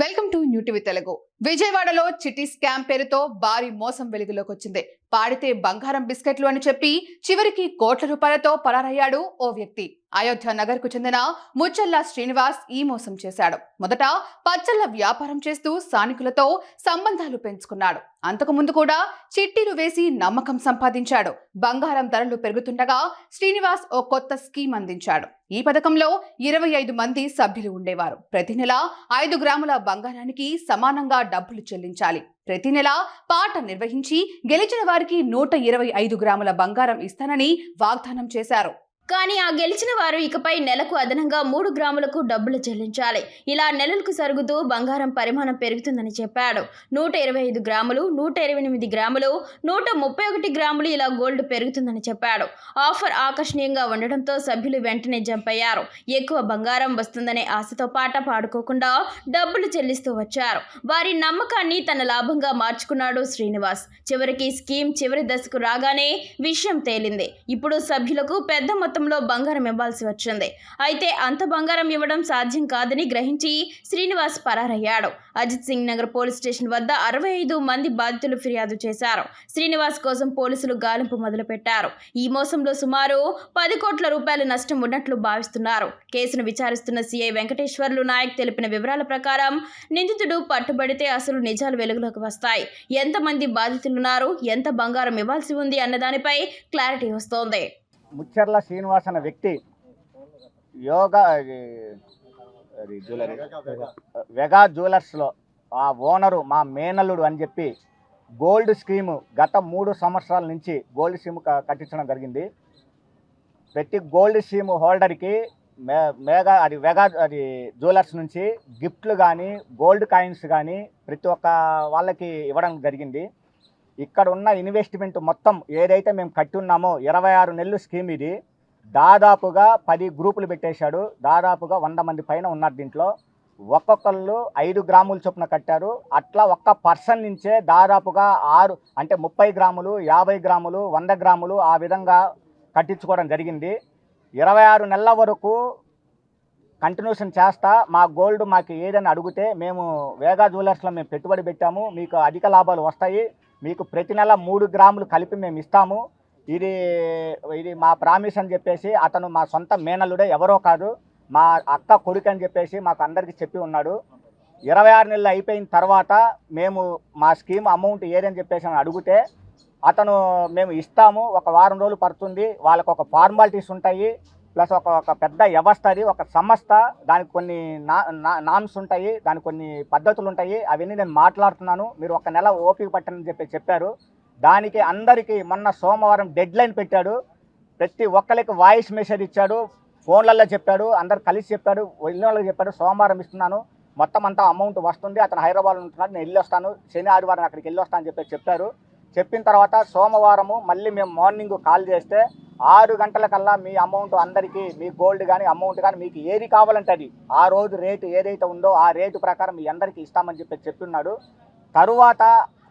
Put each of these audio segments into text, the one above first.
Welcome to New TV Telugu. విజయవాడలో చిటీ scam పేరుతో భారీ మోసం వెలుగులోకి వచ్చింది. పాడితే బంగారం బిస్కెట్లు అని చెప్పి చివరికి కోట్ల రూపాయలతో పరారయ్యాడు ఓ వ్యక్తి. అయోధ్య నగర్కు చెందిన ముచ్చల్లా శ్రీనివాస్ ఈ మోసం చేశాడు. మొదట పచ్చళ్ళ వ్యాపారం చేస్తూ స్థానికులతో సంబంధాలు పెంచుకున్నాడు. అంతకుముందు కూడా చిట్టీలు వేసి నమ్మకం సంపాదించాడు. బంగారం ధరలు పెరుగుతుండగా శ్రీనివాస్ ఓ కొత్త స్కీమ్ అందించాడు. ఈ పథకంలో ఇరవై ఐదు మంది సభ్యులు ఉండేవారు. ప్రతి నెల ఐదు గ్రాముల బంగారానికి సమానంగా డబ్బులు చెల్లించాలి. ప్రతి నెల పాట నిర్వహించి గెలిచిన వారికి నూట ఇరవై ఐదు గ్రాముల బంగారం ఇస్తానని వాగ్దానం చేశారు. కానీ ఆ గెలిచిన వారు ఇకపై నెలకు అదనంగా మూడు గ్రాములకు డబ్బులు చెల్లించాలి. ఇలా నెలలకు సరుగుతూ బంగారం పరిమాణం పెరుగుతుందని చెప్పాడు. నూట ఇరవై ఐదు గ్రాములు నూట ఇరవై ఎనిమిది గ్రాములు నూట ముప్పై ఒకటి గ్రాములు ఇలా గోల్డ్ పెరుగుతుందని చెప్పాడు. ఆఫర్ ఆకర్షణీయంగా ఉండడంతో సభ్యులు వెంటనే జంప్ అయ్యారు. ఎక్కువ బంగారం వస్తుందనే ఆశతో పాట పాడుకోకుండా డబ్బులు చెల్లిస్తూ వచ్చారు. వారి నమ్మకాన్ని తన లాభంగా మార్చుకున్నాడు శ్రీనివాస్. చివరికి స్కీమ్ చివరి దశకు రాగానే విషయం తేలింది. ఇప్పుడు సభ్యులకు పెద్ద మొత్తం మొత్తంలో బంగారం ఇవ్వాల్సి వచ్చింది. అయితే అంత బంగారం ఇవ్వడం సాధ్యం కాదని గ్రహించి శ్రీనివాస్ పరారయ్యాడు. అజిత్ సింగ్ నగర్ పోలీస్ స్టేషన్ వద్ద అరవై ఐదు మంది బాధితులు ఫిర్యాదు చేశారు. శ్రీనివాస్ కోసం పోలీసులు గాలింపు మొదలుపెట్టారు. ఈ మోసంలో సుమారు పది కోట్ల రూపాయల నష్టం ఉన్నట్లు భావిస్తున్నారు. కేసును విచారిస్తున్న సీఐ వెంకటేశ్వర్లు నాయక్ తెలిపిన వివరాల ప్రకారం నిందితుడు పట్టుబడితే అసలు నిజాలు వెలుగులోకి వస్తాయి. ఎంతమంది బాధితులున్నారు? ఎంత బంగారం ఇవ్వాల్సి ఉంది అన్న దానిపై క్లారిటీ వస్తోంది. ముచ్చర్ల శ్రీనివాస్ అనే వ్యక్తి యోగా అది జ్యువెలరీ వెగా జ్యువెలర్స్లో ఆ ఓనరు మా మేనల్లుడు అని చెప్పి గోల్డ్ స్కీము గత మూడు సంవత్సరాల నుంచి గోల్డ్ స్కీమ్ కట్టించడం జరిగింది. ప్రతి గోల్డ్ స్కీమ్ హోల్డర్కి మే మేఘా అది వెగా అది జ్యువెలర్స్ నుంచి గిఫ్ట్లు కానీ గోల్డ్ కాయిన్స్ కానీ ప్రతి ఒక్క వాళ్ళకి ఇవ్వడం జరిగింది. ఇక్కడ ఉన్న ఇన్వెస్ట్మెంట్ మొత్తం ఏదైతే మేము కట్టి ఉన్నామో ఇరవై ఆరు నెలలు స్కీమ్ ఇది దాదాపుగా పది గ్రూపులు పెట్టేశాడు. దాదాపుగా వంద మంది పైన ఉన్నారు దీంట్లో. ఒక్కొక్కళ్ళు ఐదు గ్రాముల చొప్పున కట్టారు. అట్లా ఒక్క పర్సన్ నుంచే దాదాపుగా ఆరు అంటే ముప్పై గ్రాములు యాభై గ్రాములు వంద గ్రాములు ఆ విధంగా కట్టించుకోవడం జరిగింది. ఇరవై ఆరు నెలల వరకు కంటిన్యూషన్ చేస్తా. మా గోల్డ్ మాకు ఏదని అడిగితే మేము వేగా జ్యువెలర్స్లో మేము పెట్టుబడి పెట్టాము. మీకు అధిక లాభాలు వస్తాయి. మీకు ప్రతి నెల మూడు గ్రాములు కలిపి మేము ఇస్తాము. ఇది ఇది మా ప్రామిస్ అని చెప్పేసి అతను మా సొంత మేనల్లుడే ఎవరో కాదు మా అక్క కొడుకు అని చెప్పేసి మాకు అందరికీ చెప్పి ఉన్నాడు. ఇరవై ఆరు నెలలు అయిపోయిన తర్వాత మేము మా స్కీమ్ అమౌంట్ ఏదని చెప్పేసి అని అడిగితే అతను మేము ఇస్తాము ఒక వారం రోజులు పడుతుంది వాళ్ళకు ఒక ఫార్మాలిటీస్ ఉంటాయి ప్లస్ ఒక ఒక పెద్ద వ్యవస్థ అది. ఒక సంస్థ. దానికి కొన్ని నా నా- నామ్స్ ఉంటాయి. దానికి కొన్ని పద్ధతులు ఉంటాయి. అవన్నీ నేను మాట్లాడుతున్నాను. మీరు ఒక నెల ఓపిక పట్టనని చెప్పి చెప్పారు. దానికి అందరికీ మొన్న సోమవారం డెడ్ లైన్ పెట్టాడు. ప్రతి ఒక్కరికి వాయిస్ మెసేజ్ ఇచ్చాడు. ఫోన్లలో చెప్పాడు. అందరు కలిసి చెప్పాడు. వెళ్ళిన వాళ్ళకి చెప్పాడు. సోమవారం ఇస్తున్నాను. మొత్తం అంతా అమౌంట్ వస్తుంది. అతను హైదరాబాద్లో ఉంటున్నాడు. నేను వెళ్ళి వస్తాను శని ఆదివారం అక్కడికి వెళ్ళి వస్తాను అని చెప్పి చెప్పారు. చెప్పిన తర్వాత సోమవారము మళ్ళీ మేము మార్నింగ్ కాల్ చేస్తే ఆరు గంటలకల్లా మీ అమౌంట్ అందరికీ మీ గోల్డ్ కానీ అమౌంట్ కానీ మీకు ఏది కావాలంటే అది ఆ రోజు రేటు ఏదైతే ఉందో ఆ రేటు ప్రకారం మీ అందరికీ ఇస్తామని చెప్పి చెప్తున్నాడు. తరువాత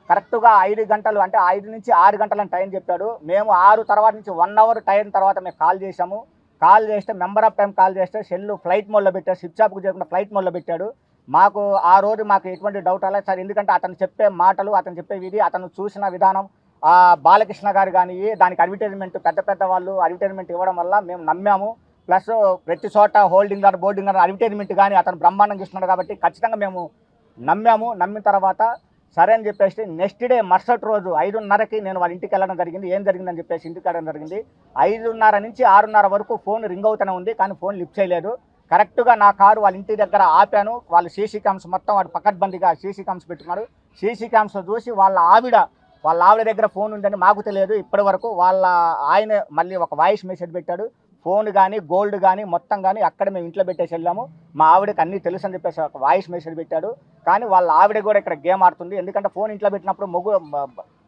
కరెక్ట్గా ఐదు గంటలు అంటే ఐదు నుంచి ఆరు గంటల టైం చెప్పాడు. మేము ఆరు తర్వాత నుంచి వన్ అవర్ టైం తర్వాత మేము కాల్ చేసాము కాల్ చేస్తే మెంబర్ ఆఫ్ టైం కాల్ చేస్తే సెల్ ఫ్లైట్ మోడ్లో పెట్టాడు స్విచ్ ఆఫ్కు చేయకుండా ఫ్లైట్ మోడ్లో పెట్టాడు మాకు ఆ రోజు మాకు ఎటువంటి డౌట్ అలా సార్. ఎందుకంటే అతను చెప్పే మాటలు అతను చెప్పే విధి అతను చూసిన విధానం ఆ బాలకృష్ణ గారు కానీ దానికి అడ్వర్టైజ్మెంట్ పెద్ద పెద్ద వాళ్ళు అడ్వర్టైజ్మెంట్ ఇవ్వడం వల్ల మేము నమ్మాము. ప్లస్ ప్రతి చోట హోల్డింగ్ గారు బోర్డింగ్ గారు అడ్వర్టైజ్మెంట్ కానీ అతను బ్రహ్మాండంగా ఇస్తున్నాడు కాబట్టి ఖచ్చితంగా మేము నమ్మాము. నమ్మిన తర్వాత సరే అని చెప్పేసి నెక్స్ట్ డే మరుసటి రోజు ఐదున్నరకి నేను వాళ్ళ ఇంటికి వెళ్ళడం జరిగింది. ఏం జరిగిందని చెప్పేసి ఇంటికి వెళ్ళడం జరిగింది. ఐదున్నర నుంచి ఆరున్నర వరకు ఫోన్ రింగ్ అవుతూనే ఉంది కానీ ఫోన్ లిఫ్ట్ చేయలేదు. కరెక్ట్గా నా కారు వాళ్ళ ఇంటి దగ్గర ఆపాను. వాళ్ళు సీసీ క్యామ్స్ మొత్తం వాడు పకడ్బందీగా సీసీ క్యామ్స్ పెట్టుకున్నారు సీసీ క్యామ్స్ చూసి వాళ్ళ ఆవిడ వాళ్ళ ఆవిడ దగ్గర ఫోన్ ఉందని మాకు తెలియదు. ఇప్పటి వరకు వాళ్ళ ఆయన మళ్ళీ ఒక వాయిస్ మెసేజ్ పెట్టాడు. ఫోన్ కానీ గోల్డ్ కానీ మొత్తం కానీ అక్కడ మేము ఇంట్లో పెట్టేసి వెళ్ళాము. మా ఆవిడకి అన్నీ తెలుసు అని చెప్పేసి ఒక వాయిస్ మెసేజ్ పెట్టాడు. కానీ వాళ్ళ ఆవిడ కూడా ఇక్కడ గేమ్ ఆడుతుంది. ఎందుకంటే ఫోన్ ఇంట్లో పెట్టినప్పుడు మొగ్గు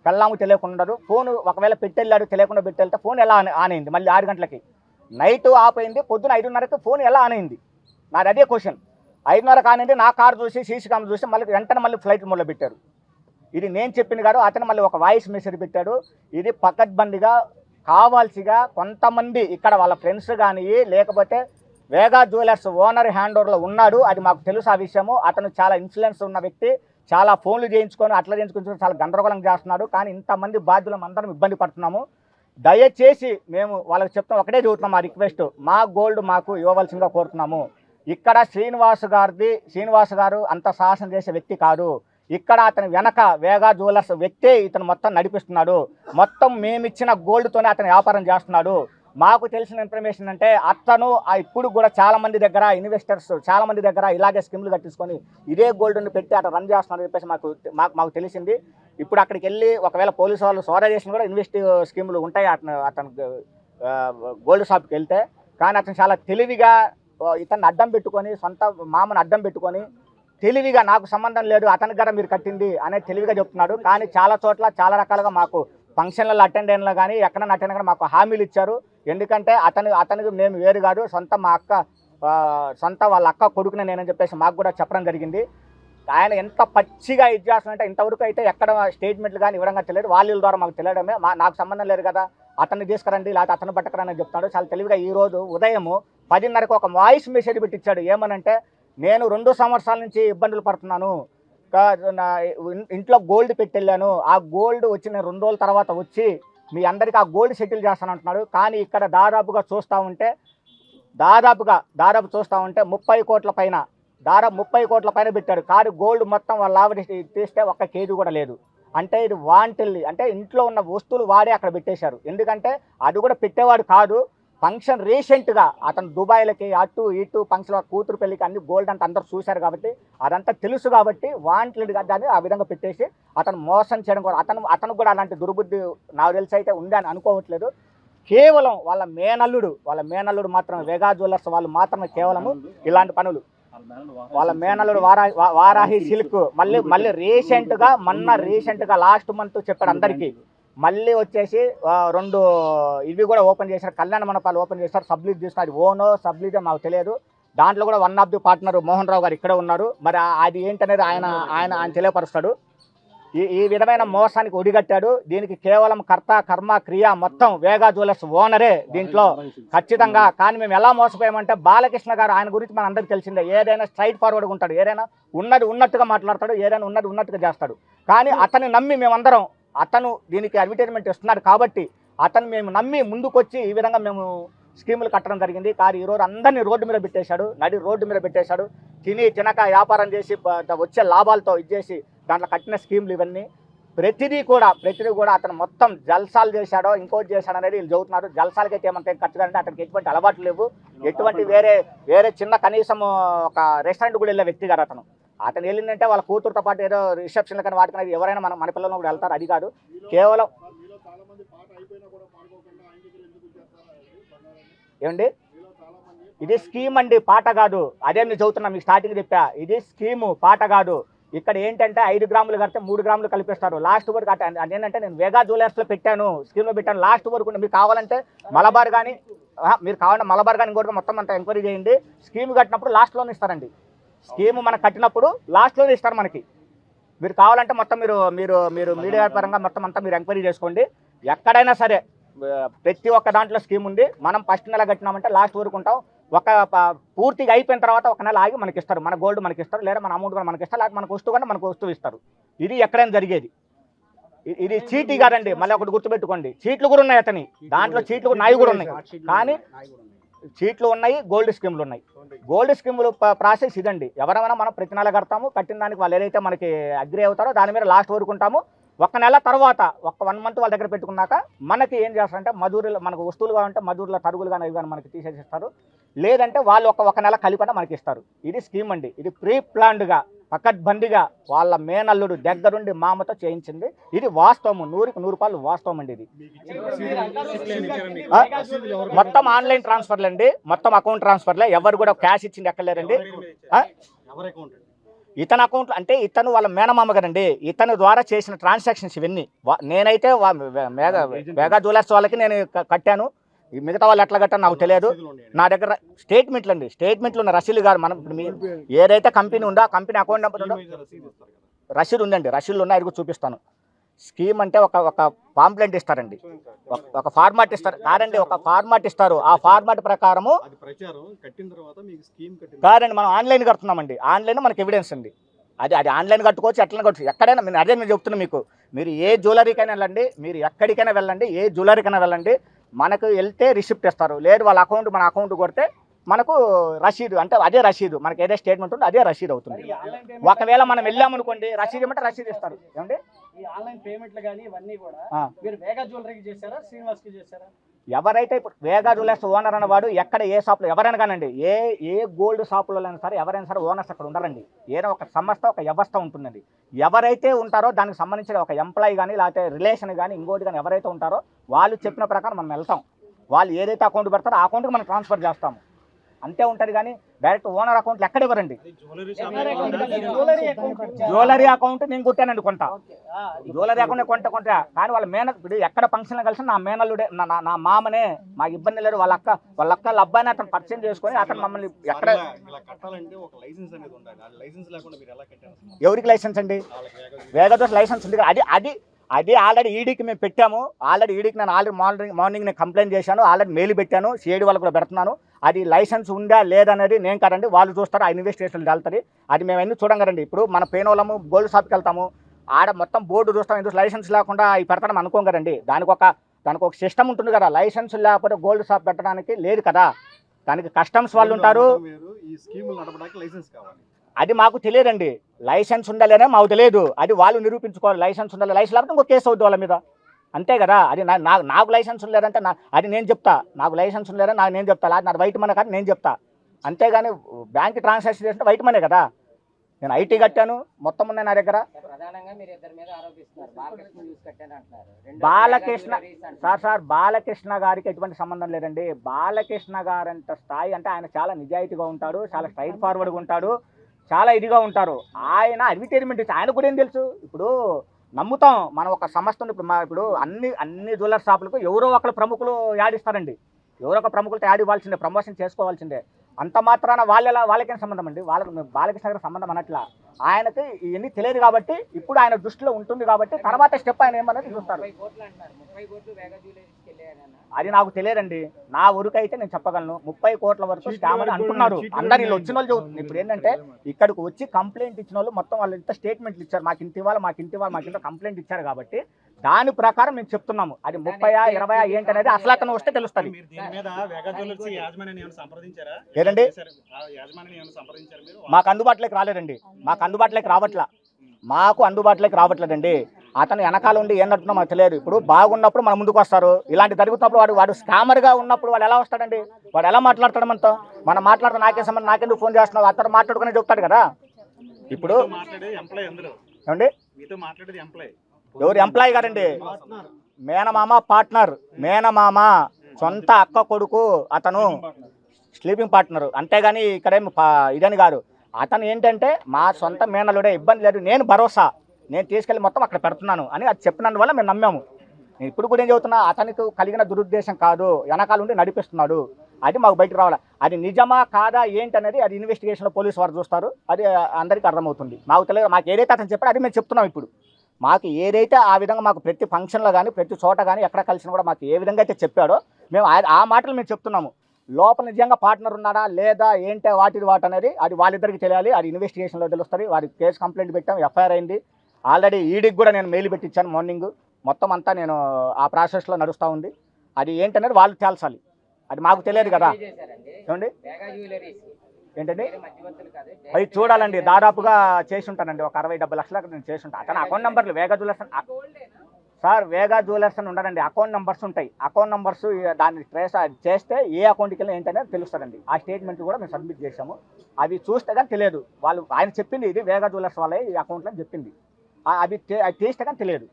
పెళ్ళాము తెలియకుండా ఫోన్ ఒకవేళ పెట్టెళ్ళాడు తెలియకుండా పెట్టెళ్తే ఫోన్ ఎలా ఆన్ అయింది? మళ్ళీ ఆరు గంటలకి. నైట్ ఆఫ్ అయింది పొద్దున ఐదున్నరకి ఫోన్ ఎలా ఆన్ అయింది నాది అదే క్వశ్చన్. ఐదున్నరకు ఆన్ అయింది నా కార్ చూసి సీసీ కామ్ చూసి మళ్ళీ వెంటనే మళ్ళీ ఫ్లైట్ మొదలుపెట్టారు ఇది నేను చెప్పిన కాదు అతను మళ్ళీ ఒక వాయిస్ మెసేజ్ పెట్టాడు. ఇది పకడ్బందీగా కావాల్సిగా కొంతమంది ఇక్కడ వాళ్ళ ఫ్రెండ్స్ కానీ లేకపోతే వేగా జ్యువెలర్స్ ఓనర్ హ్యాండ్ ఓవర్లో ఉన్నాడు. అది మాకు తెలుసు ఆ విషయము. అతను చాలా ఇన్ఫ్లుయెన్స్ ఉన్న వ్యక్తి. చాలా ఫోన్లు చేయించుకొని అట్లా చేయించుకొని చాలా గందరగోళం చేస్తున్నాడు. కానీ ఇంతమంది బాధ్యులం అందరం ఇబ్బంది పడుతున్నాము. దయచేసి మేము వాళ్ళకి చెప్తాం ఒకటే చూస్తున్నాం మా రిక్వెస్ట్. మా గోల్డ్ మాకు ఇవ్వవలసిందిగా కోరుతున్నాము. ఇక్కడ శ్రీనివాస్ గారిది శ్రీనివాస్ గారు అంత సాహసం చేసే వ్యక్తి కాదు. ఇక్కడ అతని వెనక వేగా జ్యువెలర్స్ వ్యక్తే ఇతను మొత్తం నడిపిస్తున్నాడు. మొత్తం మేమిచ్చిన గోల్డ్తోనే అతను వ్యాపారం చేస్తున్నాడు. మాకు తెలిసిన ఇన్ఫర్మేషన్ అంటే అతను ఇప్పుడు కూడా చాలా మంది దగ్గర ఇన్వెస్టర్స్ చాలా మంది దగ్గర ఇలాగే స్కీమ్లు కట్టించుకొని ఇదే గోల్డ్ని పెట్టి అటు రన్ చేస్తున్నాడు చెప్పేసి మాకు మాకు మాకు తెలిసింది. ఇప్పుడు అక్కడికి వెళ్ళి ఒకవేళ పోలీసు వాళ్ళు సోదా చేసిన కూడా ఇన్వెస్ట్ స్కీములు ఉంటాయి అతను అతను గోల్డ్ షాప్కి వెళ్తే. కానీ అతను చాలా తెలివిగా ఇతన్ని అడ్డం పెట్టుకొని సొంత మామను అడ్డం పెట్టుకొని తెలివిగా నాకు సంబంధం లేదు అతని గారు మీరు కట్టింది అనే తెలివిగా చెప్తున్నాడు. కానీ చాలా చోట్ల చాలా రకాలుగా మాకు ఫంక్షన్లలో అటెండ్ అయినా కానీ ఎక్కడన్నా అటెండ్ కానీ మాకు హామీలు ఇచ్చారు. ఎందుకంటే అతను అతనికి మేము వేరు కాదు సొంత మా అక్క సొంత వాళ్ళ అక్క కొడుకునే నేనని చెప్పేసి మాకు కూడా చెప్పడం జరిగింది. ఆయన ఎంత పచ్చిగా ఇది చేస్తున్నారంటే ఇంతవరకు అయితే ఎక్కడ స్టేట్మెంట్లు కానీ ఇవ్వడం తెలియదు. వాళ్ళ ద్వారా మాకు తెలియడమే. మా నాకు సంబంధం లేదు కదా. అతన్ని తీసుకురండి లేకపోతే అతను పట్టకరని చెప్తాడు చాలా తెలివిగా ఈరోజు ఉదయము పదిన్నరకు ఒక వాయిస్ మెసేజ్ పెట్టించాడు ఏమనంటే నేను రెండు సంవత్సరాల నుంచి ఇబ్బందులు పడుతున్నాను. నా ఇంట్లో గోల్డ్ పెట్టెళ్ళాను. ఆ గోల్డ్ వచ్చిన రెండు రోజుల తర్వాత వచ్చి మీ అందరికీ ఆ గోల్డ్ సెటిల్ చేస్తాను అంటున్నాడు కానీ ఇక్కడ దాదాపుగా చూస్తూ ఉంటే దాదాపుగా దాదాపు చూస్తూ ఉంటే ముప్పై కోట్ల పైన దాదాపు ముప్పై కోట్ల పైన పెట్టాడు. కానీ గోల్డ్ మొత్తం వాళ్ళ తీస్తే ఒక్క కేజీ కూడా లేదు. అంటే ఇది వాంటిల్లి అంటే ఇంట్లో ఉన్న వస్తువులు వాడే అక్కడ పెట్టేశారు. ఎందుకంటే అది కూడా పెట్టేవాడు కాదు. ఫంక్షన్ రీసెంట్గా అతను దుబాయ్లకి అటు ఇటు ఫంక్షన్ కూతురు పెళ్ళికి అన్ని గోల్డ్ అంతా అందరూ చూశారు కాబట్టి అదంతా తెలుసు కాబట్టి వాంటెడ్గా దాన్ని ఆ విధంగా పెట్టేసి అతను మోసం చేయడం కూడా అతను అతను కూడా అలాంటి దుర్బుద్ధి నాకు తెలిసి అయితే ఉందని అనుకోవట్లేదు. కేవలం వాళ్ళ మేనల్లుడు వాళ్ళ మేనల్లుడు మాత్రం వెగా జ్యువెలర్స్ వాళ్ళు మాత్రమే కేవలము ఇలాంటి పనులు. వాళ్ళ మేనల్లుడు వారా వారాహి సిల్క్ మళ్ళీ మళ్ళీ రీసెంట్గా మొన్న రీసెంట్గా లాస్ట్ మంత్ చెప్పాడు అందరికీ. మళ్ళీ వచ్చేసి రెండు ఇవి కూడా ఓపెన్ చేశారు. కళ్యాణ మండపాలు ఓపెన్ చేశారు. సబ్లీజ్ తీసుకున్నారు ఓనో సబ్లీజో మాకు తెలియదు. దాంట్లో కూడా one of the partner Mohan Rao గారు ఇక్కడే ఉన్నారు. మరి అది ఏంటనేది ఆయన ఆయన ఆయన తెలియపరుస్తాడు. ఈ ఈ విధమైన మోసానికి ఒడిగట్టాడు. దీనికి కేవలం కర్త కర్మ క్రియ మొత్తం వేగా జ్యువెలర్స్ ఓనరే దీంట్లో ఖచ్చితంగా. కానీ మేము ఎలా మోసపోయామంటే బాలకృష్ణ గారు ఆయన గురించి మన అందరికీ తెలిసిందే. ఏదైనా స్ట్రైట్ ఫార్వర్డ్గా ఉంటాడు. ఏదైనా ఉన్నది ఉన్నట్టుగా మాట్లాడతాడు. ఏదైనా ఉన్నది ఉన్నట్టుగా చేస్తాడు. కానీ అతన్ని నమ్మి మేమందరం అతను దీనికి అడ్వర్టైజ్మెంట్ ఇస్తున్నాడు కాబట్టి అతను మేము నమ్మి ముందుకొచ్చి ఈ విధంగా మేము స్కీములు కట్టడం జరిగింది. కానీ ఈరోజు అందరినీ రోడ్డు మీద పెట్టేశాడు నడి రోడ్డు మీద పెట్టేశాడు. తిని తినక వ్యాపారం చేసి వచ్చే లాభాలతో ఇచ్చేసి దాంట్లో కట్టిన స్కీములు ఇవన్నీ. ప్రతిదీ కూడా ప్రతిదీ కూడా అతను మొత్తం జల్సాలు చేశాడో ఇంకోటి చేశాడు అనేది వీళ్ళు చదువుతున్నారు. జల్సాలకైతే ఏమంటే ఖర్చు అంటే అతనికి ఎటువంటి అలవాట్లు లేవు. ఎటువంటి వేరే వేరే చిన్న కనీసం ఒక రెస్టారెంట్ కూడా వెళ్ళే వ్యక్తి గారు అతను. అతను వెళ్ళిందంటే వాళ్ళ కూతురుతో పాటు ఏదో రిసెప్షన్లు కానీ వాటికన్నా ఎవరైనా మన మన పిల్లలు కూడా వెళ్తారు అది కాదు. కేవలం ఏమండి? ఇది స్కీమ్ అండి పాట కాదు. అదే మీరు చదువుతున్నా మీకు స్టార్టింగ్ చెప్పా. ఇది స్కీము పాట కాదు. ఇక్కడ ఏంటంటే ఐదు గ్రాములు కడితే మూడు గ్రాములు కలిపిస్తారు. లాస్ట్ వరకు అట అదేంటంటే నేను వేగా జ్యువెలర్స్లో పెట్టాను. స్కీమ్లో పెట్టాను. లాస్ట్ వరకు మీకు కావాలంటే మలబార్ కానీ మీరు కావాలంటే మలబార్ కానీ ఇంకోటి మొత్తం అంతా ఎంక్వైరీ చేయండి. స్కీమ్ కట్టినప్పుడు లాస్ట్లోనే ఇస్తారండి. స్కీమ్ మనకు కట్టినప్పుడు లాస్ట్లోనే ఇస్తారు మనకి. మీరు కావాలంటే మొత్తం మీరు మీరు మీరు మీడియా పరంగా మొత్తం అంతా మీరు ఎంక్వైరీ చేసుకోండి. ఎక్కడైనా సరే ప్రతి ఒక్క దాంట్లో స్కీమ్ ఉంది. మనం ఫస్ట్ నెల కట్టినామంటే లాస్ట్ వరకు ఉంటాం. ఒక పూర్తిగా అయిపోయిన తర్వాత ఒక నెల ఆగి మనకి ఇస్తారు. మన గోల్డ్ మనకి ఇస్తారు లేదా మన అమౌంట్ కూడా మనకి ఇస్తారు లేకపోతే మనకు వస్తువు కంటే మనకు వస్తువు ఇస్తారు. ఇది ఎక్కడైనా జరిగేది. ఇది చీటీ కాదండి. మళ్ళీ ఒకటి గుర్తుపెట్టుకోండి. చీట్లు కూడా ఉన్నాయి అతని. దాంట్లో చీట్లు కూడా నాయి కూడా ఉన్నాయి. కానీ చీట్లు ఉన్నాయి గోల్డ్ స్కీమ్లు ఉన్నాయి. గోల్డ్ స్కీములు ప్రాసెస్ ఇదండి. ఎవరైనా మనం ప్రతి నెల కడతాము కట్టిన దానికి వాళ్ళు ఏదైతే మనకి అగ్రి అవుతారో దాని మీద లాస్ట్ వరకు ఉంటాము ఒక నెల తర్వాత ఒక వన్ మంత్ వాళ్ళ దగ్గర పెట్టుకున్నాక మనకి ఏం చేస్తారంటే మజూరీలో మనకు వస్తువులు కావాలంటే మజూరుల తరుగులు కానీ ఇవి కానీ మనకి తీసేసి ఇస్తారు. లేదంటే వాళ్ళు ఒక ఒక నెల కలిపి మనకి ఇస్తారు. ఇది స్కీమ్ అండి. ఇది ప్రీ ప్లాన్డ్గా పకడ్బందీగా వాళ్ళ మేనల్లుడు దగ్గరుండి మామతో చేయించింది. ఇది వాస్తవము. నూరుకి నూరు రూపాయలు వాస్తవం అండి ఇది? మొత్తం ఆన్లైన్ ట్రాన్స్ఫర్లు అండి. మొత్తం అకౌంట్ ట్రాన్స్ఫర్లే. ఎవరు కూడా క్యాష్ ఇచ్చింది ఎక్కలేరండి? ఇతని అకౌంట్ అంటే ఇతను వాళ్ళ మేనమామ కదండి. ఇతను ద్వారా చేసిన ట్రాన్సాక్షన్స్ ఇవన్నీ. నేనైతే మేఘా మేఘా జ్యువెలర్స్ వాళ్ళకి నేను కట్టాను. ఈ మిగతా వాళ్ళు ఎట్లా కట్టాను నాకు తెలియదు. నా దగ్గర స్టేట్మెంట్లు అండి. స్టేట్మెంట్లు ఉన్న రసీలు గారు మనం ఏదైతే కంపెనీ ఉందో ఆ కంపెనీ అకౌంట్ నెంబర్ ఉందో రసీదు ఉందండి. రసీదులు ఉన్నాయి. అది కూడా చూపిస్తాను. స్కీమ్ అంటే ఒక ఒక పాంప్లెంట్ ఇస్తారండి. ఒక- ఫార్మాట్ ఇస్తారు. కాదండి ఒక ఫార్మాట్ ఇస్తారు. ఆ ఫార్మాట్ ప్రకారము కాదండి మనం ఆన్లైన్ కడుతున్నామండి. ఆన్లైన్ మనకి ఎవిడెన్స్ ఉంది అది అది ఆన్లైన్ కట్టుకోవచ్చు ఎట్లా కట్టుకోవచ్చు. ఎక్కడైనా నేను అదే నేను చెప్తున్నా మీకు. మీరు ఏ జ్యువెలరీకైనా వెళ్ళండి. మీరు ఎక్కడికైనా వెళ్ళండి. ఏ జ్యువెలరీకైనా వెళ్ళండి. మనకు వెళ్తే రిసిప్ట్ ఇస్తారు. లేదు వాళ్ళ అకౌంట్ మన అకౌంట్ కొడితే మనకు రసీదు అంటే అదే రసీదు. మనకి ఏదే స్టేట్మెంట్ ఉందో అదే రసీదు అవుతుంది. ఒకవేళ మనం వెళ్ళామనుకోండి రసీదు ఇవ్వమంటే రసీదు ఇస్తారు. ఏమండి? ఈ ఆన్లైన్ పేమెంట్లు కానీ ఇవన్నీ కూడా. మీరు వేగా జ్యువెలరీకి చేశారా? శ్రీనివాస్కి చేశారా? ఎవరైతే ఇప్పుడు వేగా జ్యువెలర్స్ ఓనర్ అన్నవాడు ఎక్కడ ఏ షాప్లో ఎవరైనా కానండి ఏ ఏ గోల్డ్ షాపులో అయినా సరే ఎవరైనా సరే ఓనర్స్ అక్కడ ఉండరండి ఏదో ఒక సంస్థ ఒక వ్యవస్థ ఉంటుందండి. ఎవరైతే ఉంటారో దానికి సంబంధించిన ఒక ఎంప్లాయీ కానీ లేకపోతే రిలేషన్ కానీ ఇంకోటి కానీ ఎవరైతే ఉంటారో వాళ్ళు చెప్పిన ప్రకారం మనం వెళ్తాం. వాళ్ళు ఏదైతే అకౌంట్ పెడతారో ఆ అకౌంట్కి మనం ట్రాన్స్ఫర్ చేస్తాము. అంతే ఉంటుంది కానీ డైరెక్ట్ ఓనర్ అకౌంట్లు ఎక్కడ ఇవ్వరండి జ్యువెలరీ అకౌంట్ జ్యువెలరీ అకౌంట్ ఇచ్చారా? జ్యువెలరీ అకౌంట్ నేను కొట్టానండి కొంట ఓకే. ఆ, అది. జ్యువెలరీ అకౌంట్ కొంట కొంట కానీ వాళ్ళ మేన ఇప్పుడు ఎక్కడ ఫంక్షన్ కలిసి నా మేనల్లుడే నా మామనే మాకు ఇబ్బంది లేదు వాళ్ళ అక్క వాళ్ళ అక్క అబ్బాయిని అతను పరిచయం చేసుకొని అతను మమ్మల్ని ఎక్కడ ఇలా ఇలా కట్టాలంటే ఒక లైసెన్స్ అనేది ఉండాలి ఆ లైసెన్స్ లేకుండా మీరు ఎలా కట్టారు అసలు? ఎవరికి లైసెన్స్ అండి వాళ్ళకి వేగ వేగదోష లైసెన్స్ ఉంది అది అది అది ఆల్రెడీ ఈడీకి మేము పెట్టాము. ఆల్రెడీ ఈడీకి నేను ఆల్రెడీ మార్నింగ్ మార్నింగ్ నేను కంప్లైంట్ చేశాను. ఆల్రెడీ మెయిల్ పెట్టాను. సిఐడి వాళ్ళకి కూడా పెడుతున్నాను. అది లైసెన్స్ ఉందా లేదనేది నేను కదండి. వాళ్ళు చూస్తారు. ఆ ఇన్వెస్టిగేషన్ వెళ్తుంది అది మేము అన్ని చూడం కదండి. ఇప్పుడు మన పెయిన్ వాళ్ళము గోల్డ్ షాప్కి వెళ్తాము. ఆడ మొత్తం బోర్డు చూస్తాం. ఎందుకు? లైసెన్స్ లేకుండా అవి పెడతాం అనుకోం కదండి. దానికి ఒక దానికి ఒక సిస్టమ్ ఉంటుంది కదా. లైసెన్స్ లేకపోతే గోల్డ్ షాప్ పెట్టడానికి లేదు కదా. దానికి కస్టమ్స్ వాళ్ళు ఉంటారు. ఈ నడపడానికి లైసెన్స్ కావాలి. అది మాకు తెలియదండి. లైసెన్స్ ఉండాలనే మాకు తెలియదు. అది వాళ్ళు నిరూపించుకోవాలి. లైసెన్స్ ఉండాలి. లైసెన్స్ లేకపోతే ఇంకో కేసు అవుద్ది వాళ్ళ మీద. అంతే కదా. అది నా నాకు నాకు లైసెన్స్ లేదంటే నా అది నేను చెప్తా. నాకు లైసెన్స్ లేదని నాకు నేను చెప్తా. అది నాది వైట్ మనీ కానీ నేను చెప్తా. అంతేగాని బ్యాంక్ ట్రాన్సాక్షన్ చేస్తే వైట్ మనీ కదా. నేను ఐటీ కట్టాను. మొత్తం ఉన్నాయి నా దగ్గర. బాలకృష్ణ. సార్ సార్ బాలకృష్ణ గారికి ఎటువంటి సంబంధం లేదండి. బాలకృష్ణ గారంత స్థాయి అంటే ఆయన చాలా నిజాయితీగా ఉంటాడు. చాలా స్ట్రైట్ ఫార్వర్డ్గా ఉంటాడు. చాలా ఇదిగా ఉంటారు. ఆయన అడ్వర్టైజ్మెంట్ ఇచ్చి ఆయన కూడా ఏం తెలుసు? ఇప్పుడు నమ్ముతాం. మనం ఒక సంస్థ ఇప్పుడు మా ఇప్పుడు అన్ని అన్ని జ్యువెలర్ షాపులకు ఎవరో ఒకరు ప్రముఖులు యాడ్ ఇస్తారండి. ఎవరో ఒక ప్రముఖులతో యాడ్ ఇవ్వాల్సిందే ప్రమోషన్ చేసుకోవాల్సిందే. అంత మాత్రాన వాళ్ళ వాళ్ళకేం సంబంధం అండి? వాళ్ళకి మేము బాలకృష్ణ గారికి సంబంధం అనట్లా ఆయనకి ఇవన్నీ తెలియదు కాబట్టి ఇప్పుడు ఆయన దృష్టిలో ఉంటుంది కాబట్టి తర్వాత స్టెప్ ఆయన ఏమన్నది చూస్తారు. ముప్పై ముప్పై అది నాకు తెలియదండి. నా ఊరికి అయితే నేను చెప్పగలను. ముప్పై కోట్ల వరకు స్కామ్ అని అంటున్నారు అందరు వీళ్ళు వచ్చిన వాళ్ళు చెబుతున్నారు. ఇప్పుడు ఏంటంటే ఇక్కడికి వచ్చి కంప్లైంట్ ఇచ్చిన వాళ్ళు మొత్తం వాళ్ళు ఇంత స్టేట్మెంట్లు ఇచ్చారు. మాకు ఇంటి వాళ్ళు మాకు ఇంటి వాళ్ళు మాకు ఇంత కంప్లైంట్ ఇచ్చారు కాబట్టి దాని ప్రకారం మేము చెప్తున్నాము. అది ముప్పయా ఇరవై ఏంటి అనేది అసలు అతను వస్తే తెలుస్తుంది. మీరు? మాకు అందుబాటులోకి రాలేదండి. మాకు అందుబాటులోకి రావట్లా. మాకు అందుబాటులోకి రావట్లేదండి. అతను వెనకాల ఉండి ఏం నడుతుందో మాకు తెలియదు. ఇప్పుడు బాగున్నప్పుడు మన ముందుకు వస్తారు. ఇలాంటి జరుగుతున్నప్పుడు వాడు వాడు స్కామర్గా ఉన్నప్పుడు వాడు ఎలా వస్తాడండి? వాడు ఎలా మాట్లాడతాడు మనతో? మనం మాట్లాడుతూ నాకే సంబంధం నాకెందుకు ఫోన్ చేస్తున్నావు? అతను మాట్లాడుకునే చెప్తాడు కదా? ఇప్పుడు ఏమండి? ఎవరు ఎంప్లాయీ గారండి మేనమామ పార్ట్నర్. మేనమామ సొంత అక్క కొడుకు అతను స్లీపింగ్ పార్ట్నర్. అంతేగాని ఇక్కడేం ఇదని కాదు. అతను ఏంటంటే మా సొంత మేనలుడే ఇబ్బంది లేదు నేను భరోసా. నేను తీసుకెళ్ళి మొత్తం అక్కడ పెడుతున్నాను అని అది చెప్పినందువల్ల మేము నమ్మాము. నేను ఇప్పుడు కూడా ఏం చెబుతున్నా అతనికి కలిగిన దురుద్దేశం కాదు. వెనకాల ఉండి నడిపిస్తున్నాడు. అది మాకు బయటకు రావాలి? అది నిజమా కాదా? ఏంటి అనేది అది ఇన్వెస్టిగేషన్లో పోలీసు వారు చూస్తారు. అది అందరికీ అర్థమవుతుంది. మాకు తెలియదు. మాకు ఏదైతే అతను చెప్పాడో అది మేము చెప్తున్నాం ఇప్పుడు. మాకు ఏదైతే ఆ విధంగా మాకు ప్రతి ఫంక్షన్లో కానీ ప్రతి చోట కానీ ఎక్కడ కలిసినా కూడా మాకు ఏ విధంగా అయితే చెప్పాడో మేము ఆ- మాటలు మేము చెప్తున్నాము. లోపల నిజంగా పార్ట్నర్ ఉన్నాడా? లేదా? ఏంటి? వాటి వాటి అనేది అది వాళ్ళిద్దరికి తెలియాలి. అది ఇన్వెస్టిగేషన్లో తెలుస్తుంది. వారి కేసు కంప్లైంట్ పెట్టాం. ఎఫ్ఐఆర్ అయింది. ఆల్రెడీ ఈడికి కూడా నేను మెయిల్ పెట్టించాను మార్నింగ్. మొత్తం అంతా నేను ఆ ప్రాసెస్లో నడుస్తూ ఉంది. అది ఏంటనేది వాళ్ళు తేల్చాలి. అది మాకు తెలియదు కదా. చూడండి ఏమండి? ఏంటండి? అవి చూడాలండి. దాదాపుగా చేసి ఉంటానండి. ఒక అరవై డెబ్బై లక్షలకు నేను చేసి ఉంటాను అతను అకౌంట్ నెంబర్లు Vega jewellers sir Vega jewellers అని ఉండడండి అకౌంట్ నెంబర్స్ ఉంటాయి. అకౌంట్ నెంబర్స్ దాన్ని ట్రేస్ చేస్తే ఏ అకౌంట్కి వెళ్ళి ఏంటనేది తెలుస్తుందండి. ఆ స్టేట్మెంట్ కూడా మేము సబ్మిట్ చేసాము అవి చూస్తే కానీ తెలియదు. వాళ్ళు ఆయన చెప్పింది ఇది వేగా జ్యువెలర్స్ వాళ్ళే ఈ అకౌంట్లో చెప్పింది. అవి చేస్తే కానీ తెలియదు.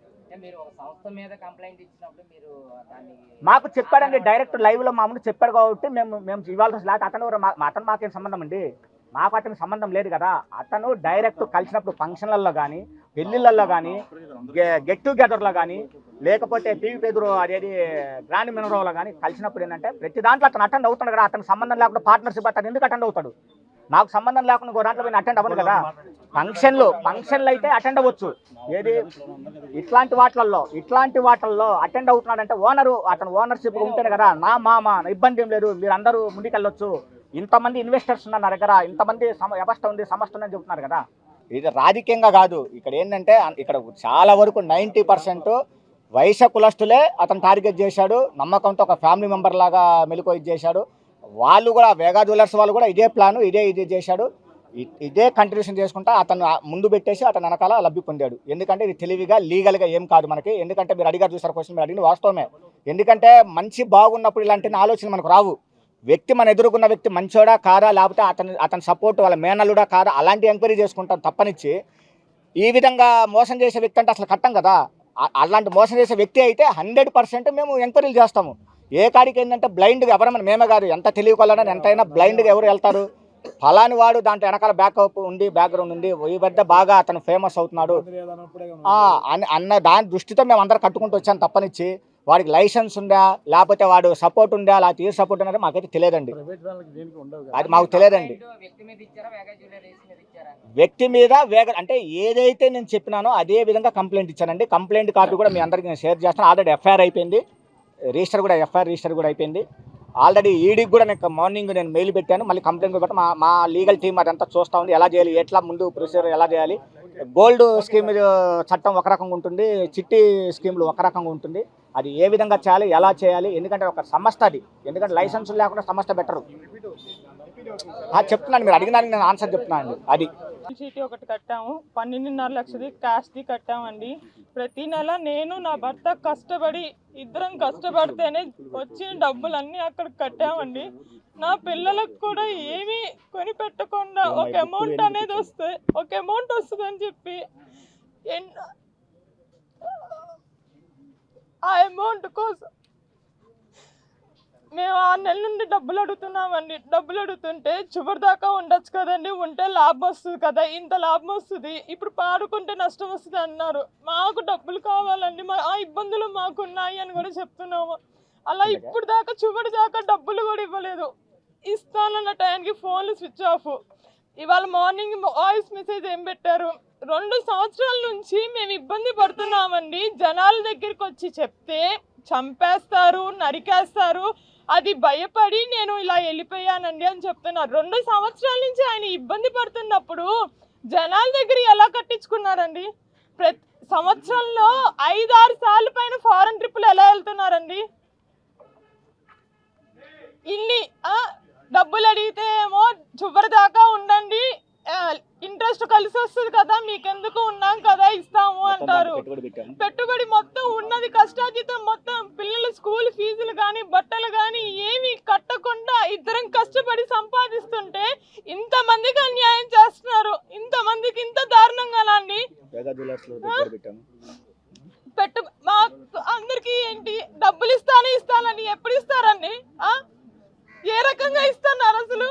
మాకు చెప్పాడండి డైరెక్ట్ లైవ్లో మా ముందు చెప్పాడు కాబట్టి మేము మేము లేకపోతే అతను అతను మాకేం సంబంధం అండి? మాకు అతనికి సంబంధం లేదు కదా. అతను డైరెక్ట్ కలిసినప్పుడు ఫంక్షన్లలో కానీ పెళ్ళిళ్ళల్లో కానీ గెట్ టుగెదర్లో కానీ లేకపోతే టీవీ పేదరు అదేది గ్రాండ్ మినరోలో కానీ కలిసినప్పుడు ఏంటంటే ప్రతి దాంట్లో అతను అటెండ్ అవుతాడు కదా. అతనికి సంబంధం లేకుండా పార్ట్నర్షిప్ అతను ఎందుకు అటెండ్ అవుతాడు? నాకు సంబంధం లేకుండా ఇంకో దాంట్లో పోయిన అటెండ్ అవ్వను కదా. ఫంక్షన్లు ఫంక్షన్లు అయితే అటెండ్ అవ్వచ్చు. ఏది? ఇట్లాంటి వాటిల్లో ఇట్లాంటి వాటిల్లో అటెండ్ అవుతున్నాడంటే ఓనరు అతను ఓనర్షిప్ ఉంటేనే కదా. నా మామ ఇబ్బంది ఏం లేదు. మీరు అందరూ ముందుకెళ్ళొచ్చు. ఇంతమంది ఇన్వెస్టర్స్ ఉన్నారు దగ్గర ఇంతమంది సమ- వ్యవస్థ ఉంది సంస్థ ఉందని చెప్తున్నారు కదా. ఇది రాజకీయంగా కాదు. ఇక్కడ ఏంటంటే ఇక్కడ చాలా వరకు నైంటీ పర్సెంట్ వైశ్య కులస్తులే అతను టార్గెట్ చేశాడు. నమ్మకంతో ఒక ఫ్యామిలీ మెంబర్ లాగా మెలుకో ఇది చేశాడు. వాళ్ళు కూడా వేగా జ్యువెలర్స్ వాళ్ళు కూడా ఇదే ప్లాను ఇదే ఇది చేశాడు. ఇదే కంట్రిబ్యూషన్ చేసుకుంటా అతను ముందు పెట్టేసి అతను వెనకాల లబ్ధి పొందాడు. ఎందుకంటే ఇది తెలివిగా లీగల్గా ఏం కాదు మనకి. ఎందుకంటే మీరు అడిగారు చూసారు క్వశ్చన్ మీరు అడిగిన వాస్తవమే. ఎందుకంటే మంచి బాగున్నప్పుడు ఇలాంటి ఆలోచన మనకు రావు. వ్యక్తి మన ఎదుర్కొన్న వ్యక్తి మంచోడా కాదా? లేకపోతే అతని అతని సపోర్ట్ వాళ్ళ మేనల్లుడా కాదా? అలాంటి ఎంక్వైరీ చేసుకుంటాం తప్పనిచ్చి. ఈ విధంగా మోసం చేసే వ్యక్తి అంటే అసలు కట్టం కదా? అలాంటి మోసం చేసే వ్యక్తి అయితే హండ్రెడ్ పర్సెంట్ మేము ఎంక్వైరీలు చేస్తాము. ఏ కాడికి ఏంటంటే బ్లైండ్గా ఎవరన్నా మేమే కాదు. ఎంత తెలియకొల్లని ఎంతైనా బ్లైండ్గా ఎవరు వెళ్తారు? ఫలాని వాడు దాంట్లో వెనకాల బ్యాకప్ ఉంది బ్యాక్గ్రౌండ్ ఉంది ఈ పెద్ద బాగా అతను ఫేమస్ అవుతున్నాడు. అన్న దాని దృష్టితో మేము అందరం కట్టుకుంటూ వచ్చాం తప్పనిచ్చి. వాడికి లైసెన్స్ ఉందా లేకపోతే వాడు సపోర్ట్ ఉందా లేకపోతే తీరు సపోర్ట్ ఉందా మాకైతే తెలియదండి. అది మాకు తెలియదండి. వ్యక్తి మీద వేగ అంటే ఏదైతే నేను చెప్పినానో అదే విధంగా కంప్లైంట్ ఇచ్చానండి. కంప్లైంట్ కాపీ కూడా మీ అందరికీ నేను షేర్ చేస్తాను. ఆల్రెడీ ఎఫ్ఐఆర్ అయిపోయింది. రిజిస్టర్ కూడా ఎఫ్ఐఆర్ రిజిస్టర్ కూడా అయిపోయింది. ఆల్రెడీ ఈడీకి కూడా నేను మార్నింగ్ నేను మెయిల్ పెట్టాను మళ్ళీ కంప్లైంట్ కూడా మా మా లీగల్ టీం అదంతా చూస్తూ ఉంది ఎలా చేయాలి ఎట్లా ముందు ప్రొసీజర్ ఎలా చేయాలి. గోల్డ్ స్కీమ్ చట్టం ఒక రకంగా ఉంటుంది చిట్టి స్కీమ్లు ఒక రకంగా ఉంటుంది. అది ఏ విధంగా చేయాలి ఎలా చేయాలి ఎందుకంటే ఒక సంస్థ అది. ఎందుకంటే లైసెన్స్ లేకుండా సంస్థ బెటరు చెప్తున్నాను మీరు అడిగినానికి నేను ఆన్సర్ చెప్తున్నాను అది. చీటీ ఒకటి కట్టాము. పన్నెండున్నర లక్షది క్యాష్ది కట్టామండి. ప్రతి నెల నేను నా భర్త కష్టపడి ఇద్దరం కష్టపడితేనే వచ్చిన డబ్బులన్నీ అక్కడ కట్టామండి. నా పిల్లలకు కూడా ఏమీ కొని పెట్టకుండా ఒక అమౌంట్ అనేది వస్తే ఒక అమౌంట్ వస్తుందని చెప్పి ఎన్- ఆ అమౌంట్ కోసం మేము ఆరు నెలల నుండి డబ్బులు అడుగుతున్నామండి. డబ్బులు అడుగుతుంటే చివరి దాకా ఉండొచ్చు కదండి. ఉంటే లాభం వస్తుంది కదా. ఇంత లాభం వస్తుంది. ఇప్పుడు పాడుకుంటే నష్టం వస్తుంది అన్నారు. మాకు డబ్బులు కావాలండి. మా ఆ ఇబ్బందులు మాకు ఉన్నాయి అని కూడా చెప్తున్నాము. అలా ఇప్పుడు దాకా చివరి దాకా డబ్బులు కూడా ఇవ్వలేదు. ఇస్తానన్న టైంకి ఫోన్లు స్విచ్ ఆఫ్. ఇవాళ మార్నింగ్ వాయిస్ మెసేజ్ ఏం పెట్టారు? రెండు సంవత్సరాల నుంచి మేము ఇబ్బంది పడుతున్నామండి. జనాల దగ్గరికి వచ్చి చెప్తే చంపేస్తారు నరికేస్తారు. అది భయపడి నేను ఇలా వెళ్ళిపోయానండి అని చెప్తున్నారు. రెండు సంవత్సరాల నుంచి ఆయన ఇబ్బంది పడుతున్నప్పుడు జనాల దగ్గర ఎలా కట్టించుకున్నారండి? ప్రతి సంవత్సరంలో ఐదు ఆరు సార్లు పైన ఫారెన్ ట్రిప్పులు ఎలా వెళ్తున్నారండి? ఇన్ని డబ్బులు అడిగితే ఏమో చివరి దాకా ఉండండి ఇంట్రెస్ట్ కలిసి వస్తుంది కదా మీకెందుకు ఉన్నాం కదా ఇస్తాము అంటారు పెట్టుబడి పెట్టాము పెట్టుబడి మొత్తం ఉన్నది కష్టాతీతం మొత్తం పిల్లల స్కూల్ ఫీజులు కానీ బట్టలు కానీ ఏమి కట్టకుండా ఇద్దరం కష్టపడి సంపాదిస్తుంటే ఇంతమందికి అన్యాయం చేస్తున్నారు ఇంతమందికి ఇంత దారుణంగానా అండి వేగా జ్యువెలర్స్లో పెట్టుబడి పెట్టాము పెట్టు మా అందరికి ఏంటి డబ్బులు ఇస్తాను ఇస్తానని ఎప్పుడు ఇస్తారండి ఆ? ఏ రకంగా ఇస్తున్నారు అసలు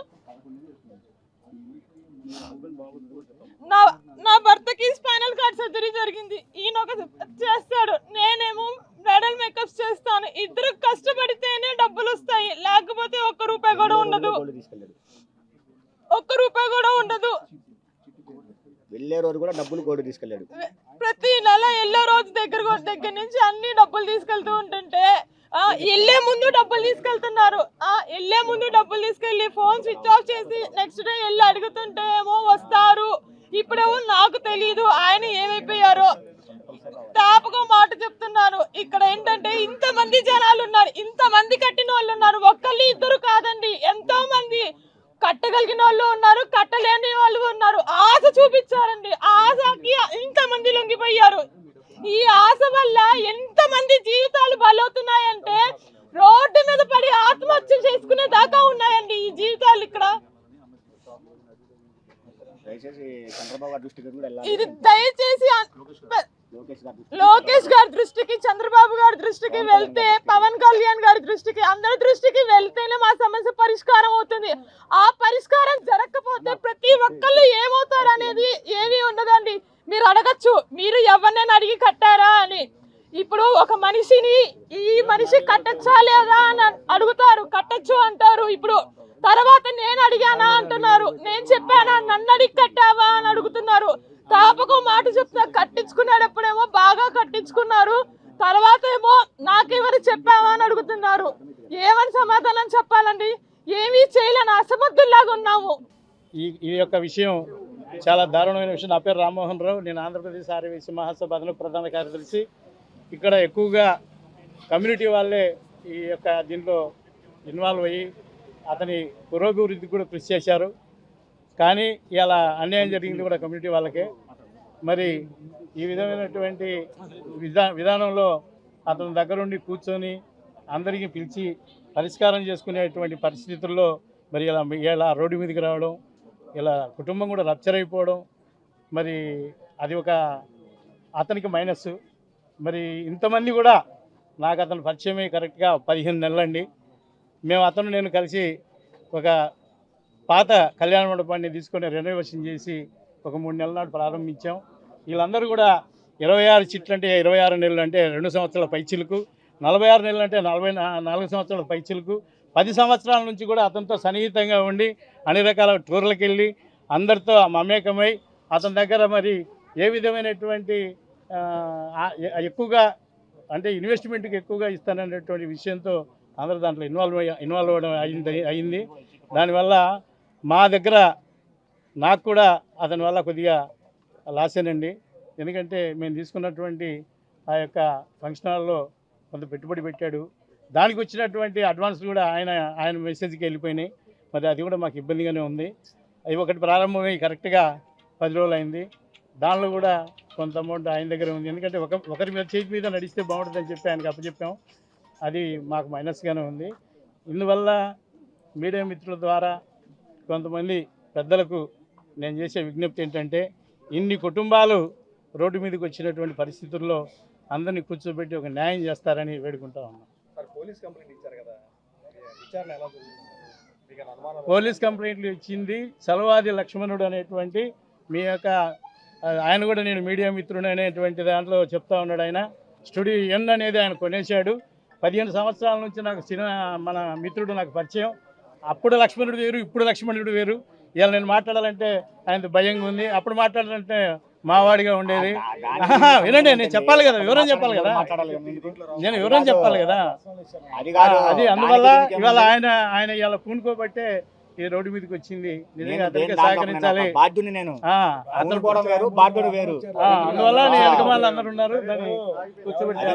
నా నా భర్తకి స్పైనల్ కార్డ్ సర్జరీ జరిగింది ఈయన ఒక చేస్తాడు నేనేమో బ్రైడల్ మేకప్స్ ఇద్దరు కష్టపడితేనే డబ్బులు వస్తాయి లేకపోతే ఒక్క రూపాయి కూడా ఉండదు. ఒక్క రూపాయి కూడా ఉండదు. వెళ్ళే రోజు కూడా డబ్బులు గోల్డ్ తీసుకెళ్ళాడు. ప్రతి నెల ఎల్లో రోజు దగ్గర దగ్గర నుంచి అన్ని డబ్బులు తీసుకెళ్తూ ఉంటుంటే వెళ్ళే ముందు డబ్బులు తీసుకెళ్తున్నారు. వెళ్ళే ముందు డబ్బులు తీసుకెళ్ళి ఫోన్ స్విచ్ ఆఫ్ చేసి నెక్స్ట్ డే వెళ్ళి అడుగుతుంటే ఏమో వస్తారు. ఇప్పుడేమో నాకు తెలియదు ఆయన ఏమైపోయారో. తాపగా మాట చెప్తున్నాను. ఇక్కడ ఏంటంటే ఇంత మంది జనాలు ఉన్నారు ఇంత మంది కట్టిన వాళ్ళు ఉన్నారు ఒక్కళ్ళు ఇద్దరు కాదండి. ఎంతో మంది కట్టగలిగిన వాళ్ళు ఉన్నారు. కట్టలేని వాళ్ళు ఉన్నారు. ఆశ చూపించారండి. ఆశకి ఇంత మంది లొంగిపోయారు. ఈ ఆశ వల్ల ఎంత మంది జీవితాలు బలవుతున్నాయంటే రోడ్డు మీద పడి ఆత్మహత్య చేసుకునే దాకా ఉన్నాయండి ఈ జీవితాలు ఇక్కడ. దయచేసి చంద్రబాబు గారి దృష్టికి కూడా వెళ్ళాలి. ఇది దయచేసి లోకేష్ గారి దృష్టికి చంద్రబాబు గారి దృష్టికి వెళ్తే పవన్ కళ్యాణ్ గారి దృష్టికి అందరి దృష్టికి వెళ్తేనే మా సమస్య పరిష్కారం అవుతుంది. ఆ పరిష్కారం జరగకపోతే ప్రతి ఒక్కళ్ళు ఏమవుతారు అనేది ఏమీ ఉండదండి. మీరు అడగచ్చు. మీరు ఎవరినైనా అడిగి కట్టారా అని. ఇప్పుడు ఒక మనిషిని ఈ మనిషి కట్టచ్చా లేదా అని అడుగుతారు. కట్టచ్చు అంటారు. ఇప్పుడు తర్వాత నేను అడిగానా అంటున్నారు. నేను చెప్పానా? నన్ను అడిగి కట్టావా అని అడుగుతున్నారు. తాపకు మాట చెప్తా కట్టించుకునేటప్పుడేమో బాగా కట్టించుకున్నారు తర్వాత ఏమో నాకెవరు చెప్పావా అని అడుగుతున్నారు ఏమని సమాధానం చెప్పాలండి ఏమీ చేయలేని అసమర్థుల్లాగా ఉన్నాము ఈ ఈ యొక్క విషయం చాలా దారుణమైన విషయం. నా పేరు రామ్మోహన్ రావు. నేను ఆంధ్రప్రదేశ్ ఆర్యవేశ మహాసభ అదనపు ప్రధాన కార్యదర్శి. ఇక్కడ ఎక్కువగా కమ్యూనిటీ వాళ్ళే ఈ యొక్క దీంట్లో ఇన్వాల్వ్ అయ్యి అతని పురోభివృద్ధికి కూడా కృషి చేశారు. కానీ ఇలా అన్యాయం జరిగింది కూడా కమ్యూనిటీ వాళ్ళకే. మరి ఈ విధమైనటువంటి విధా విధానంలో అతని దగ్గరుండి కూర్చొని అందరికీ పిలిచి పరిష్కారం చేసుకునేటువంటి పరిస్థితుల్లో మరి ఇలా ఇలా రోడ్డు మీదకి రావడం ఇలా కుటుంబం కూడా రప్చర్ అయిపోవడం మరి అది ఒక అతనికి మైనస్. మరి ఇంతమంది కూడా నాకు అతను పరిచయమే కరెక్ట్గా పదిహేను నెలలండి. మేము అతను నేను కలిసి ఒక పాత కళ్యాణ మండపాన్ని తీసుకొని రెనోవేషన్ చేసి ఒక మూడు నెలల నాడు ప్రారంభించాం. వీళ్ళందరూ కూడా ఇరవై ఆరు చిట్లు అంటే ఇరవై ఆరు నెలలు అంటే రెండు సంవత్సరాల పైచిలకు నలభై ఆరు నెలలు అంటే నలభై నాలుగు సంవత్సరాల పైచిలకు పది సంవత్సరాల నుంచి కూడా అతనితో సన్నిహితంగా ఉండి అన్ని రకాల టూర్లకు వెళ్ళి అందరితో మమేకమై అతని దగ్గర మరి ఏ విధమైనటువంటి ఎక్కువగా అంటే ఇన్వెస్ట్మెంట్కి ఎక్కువగా ఇస్తాననేటువంటి విషయంతో అందరూ దాంట్లో ఇన్వాల్వ్ ఇన్వాల్వ్ అవ్వడం అయింది అయింది. దానివల్ల మా దగ్గర నాకు కూడా అతని వల్ల కొద్దిగా లాసేనండి ఎందుకంటే మేము తీసుకున్నటువంటి ఆ యొక్క ఫంక్షన్ హాల్లో కొంత పెట్టుబడి పెట్టాడు. దానికి వచ్చినటువంటి అడ్వాన్స్ కూడా ఆయన ఆయన మెసేజ్కి వెళ్ళిపోయినాయి. మరి అది కూడా మాకు ఇబ్బందిగానే ఉంది. అది ఒకటి ప్రారంభమై కరెక్ట్గా పది రోజులు అయింది. దానిలో కూడా కొంత అమౌంట్ ఆయన దగ్గర ఉంది. ఎందుకంటే ఒక ఒకరి మీద చేతి మీద నడిస్తే బాగుంటుందని చెప్పి ఆయనకు అప్పచెప్పాం అది మాకు మైనస్గానే ఉంది. ఇందువల్ల మీడియా మిత్రుల ద్వారా కొంతమంది పెద్దలకు నేను చేసే విజ్ఞప్తి ఏంటంటే ఇన్ని కుటుంబాలు రోడ్డు మీదకి వచ్చినటువంటి పరిస్థితుల్లో అందరినీ కూర్చోబెట్టి ఒక న్యాయం చేస్తారని వేడుకుంటా ఉన్నాం. పోలీస్ కంప్లైంట్ ఇచ్చారు కదా. విచారణ ఎలా జరుగుతుంది పోలీస్ కంప్లైంట్లు ఇచ్చింది సెలవాది లక్ష్మణుడు అనేటువంటి మీ యొక్క ఆయన కూడా నేను మీడియా మిత్రుడు అనేటువంటి దాంట్లో చెప్తా ఉన్నాడు ఆయన. స్టూడియో ఎన్ అనేది ఆయన కొనేశాడు. పదిహేను సంవత్సరాల నుంచి నాకు సినిమా మన మిత్రుడు నాకు పరిచయం. అప్పుడు లక్ష్మణుడు వేరు ఇప్పుడు లక్ష్మణుడు వేరు. ఇవాళ నేను మాట్లాడాలంటే ఆయన భయంగా ఉంది. అప్పుడు మాట్లాడాలంటే మావాడిగా ఉండేది. వినండి నేను చెప్పాలి కదా వివరం చెప్పాలి కదా. నేను వివరం చెప్పాలి కదా. అది అందువల్ల ఇవాళ? ఆయన ఆయన ఇవాళ పూనుకోబట్టే ఈ రోడ్డు మీదకి వచ్చింది. నిజంగా అతనికి సహకరించాలి. నేను ఒక బాధ్యుని నేను. ఆ, అతను అనుకోవడం వేరు బాధ్యుడు వేరు. ఆ, అందువల్ల అందరు ఉన్నారు దాన్ని కూర్చోబెట్టి